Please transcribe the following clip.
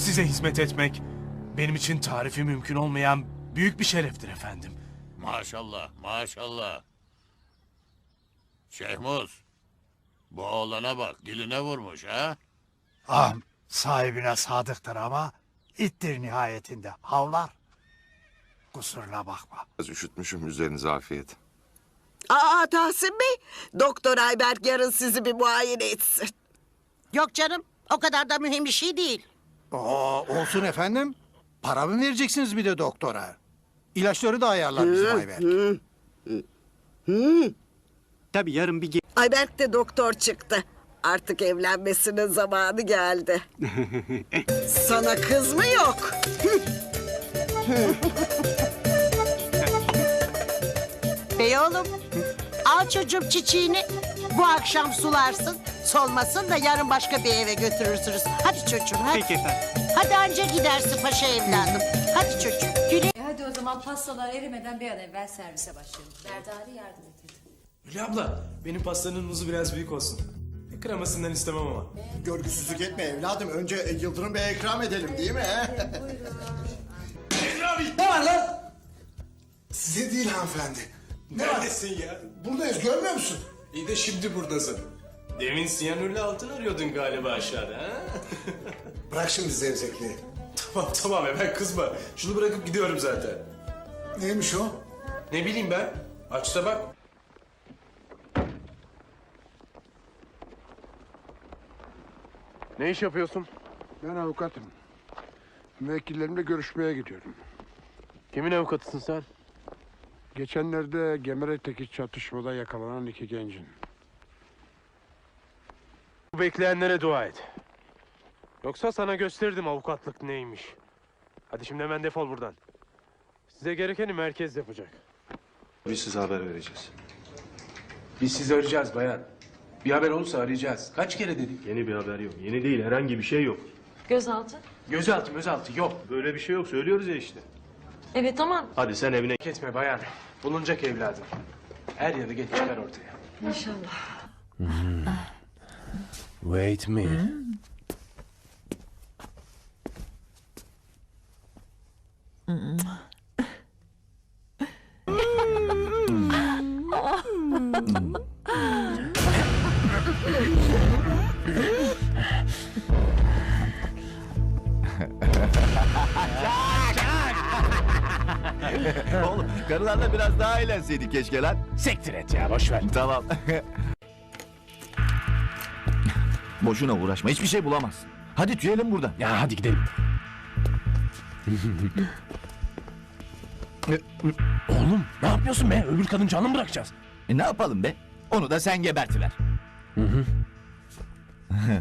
Size hizmet etmek benim için tarifi mümkün olmayan büyük bir şereftir efendim. Maşallah, maşallah. Şehmuz, bu oğlana bak, diline vurmuş ha? Ah sahibine sadıktır ama ittir nihayetinde havlar. Kusuruna bakma. Biraz üşütmüşüm üzerinize afiyet. Aa Tahsin Bey, Doktor Ayberk yarın sizi bir muayene etsin. Yok canım o kadar da mühim bir şey değil. Aa, olsun efendim. Para mı vereceksiniz bir de doktora? İlaçları da ayarlar bizim Ayberk. Tabii yarın bir ge- Ayberk de doktor çıktı. Artık evlenmesinin zamanı geldi. Sana kız mı yok? Bey oğlum al çocuğum çiçeğini. Bu akşam sularsın. Solmasın da yarın başka bir eve götürürsünüz. Hadi çocuğum hadi. Peki efendim. Hadi anca gidersin paşa evladım. Hadi çocuğum güle. E hadi o zaman pastalar erimeden bir an evvel servise başlayalım. Derdari yardım et. Hülya abla, benim pastanın muzu biraz büyük olsun. Kremasından istemem ama. Görgüsüzlük etme evladım. Önce Yıldırım Bey'e ikram edelim değil mi? Ne var lan? Size değil hanımefendi. Neredesin ya? Buradayız görmüyor musun? İyi de şimdi buradasın. Demin siyanürlü altın arıyordun galiba aşağıda ha? Bırak şimdi zevzekliği. tamam tamam hemen kızma. Şunu bırakıp gidiyorum zaten. Neymiş o? Ne bileyim ben? Açsa bak. Ne iş yapıyorsun? Ben avukatım. Müvekkillerimle görüşmeye gidiyorum. Kimin avukatısın sen? Geçenlerde Gemere'deki çatışmada yakalanan iki gencin. Bekleyenlere dua et. Yoksa sana gösterdim avukatlık neymiş. Hadi şimdi hemen defol buradan. Size gerekeni merkez yapacak. Biz size haber vereceğiz. Biz sizi arayacağız bayan. Bir haber olursa arayacağız. Kaç kere dedik? Yeni bir haber yok. Yeni değil herhangi bir şey yok. Gözaltı? Gözaltı gözaltı yok. Böyle bir şey yok söylüyoruz ya işte. Evet ama Hadi sen evine etme bayan. Bulunacak evladım. Er ya da geç çıkar ortaya. inşallah. Wait me. Oğlum karılarla biraz daha eğlenseydik keşke lan. Sektir et ya boş ver. Tamam. Boşuna uğraşma hiçbir şey bulamazsın. Hadi tüyelim buradan. Ya hadi gidelim. Oğlum ne yapıyorsun be? Öbür kadın canını mı bırakacağız? E, ne yapalım be? Onu da sen gebertiver.